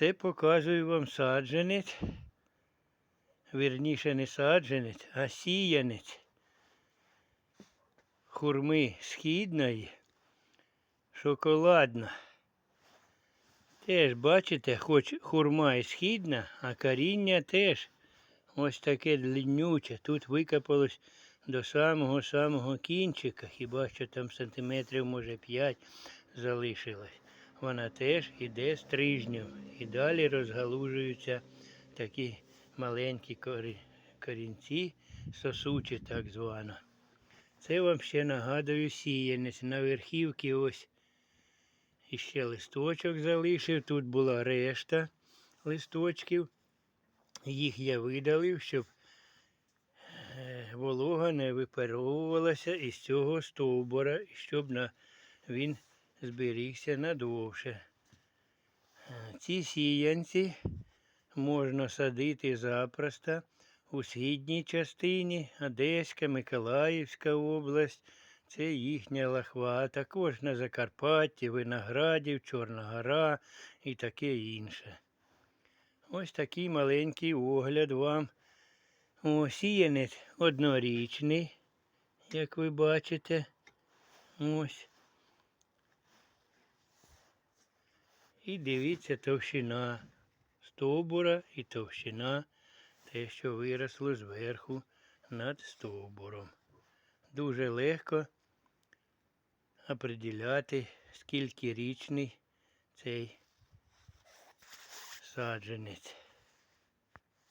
Це показую вам саджанець. Вірніше не саджанець, а сіянець. Хурми східної, шоколадна. Теж бачите, хоч хурма і східна, а коріння теж ось таке длиннюче. Тут викопалось до самого-самого кінчика, хіба що там сантиметрів, може, 5 залишилось. Вона теж іде стрижнем. І далі розгалужуються такі маленькі корінці, сосучі так звано. Це вам ще нагадую сіянець. На верхівці ось іще листочок залишив. Тут була решта листочків. Їх я видалив, щоб е, волога не випаровувалася із цього стовбура, щоб на, він зберігся надовше. Ці сіянці можна садити запросто у східній частині, Одеська, Миколаївська область. Це їхня лахва, також на Закарпатті, Виноградів, Чорна гора і таке інше. Ось такий маленький огляд вам. Сіянець однорічний, як ви бачите. Ось. І дивіться товщина стовбура і товщина те, що виросло зверху над стовбуром. Дуже легко определяти, скільки річний цей саджанець.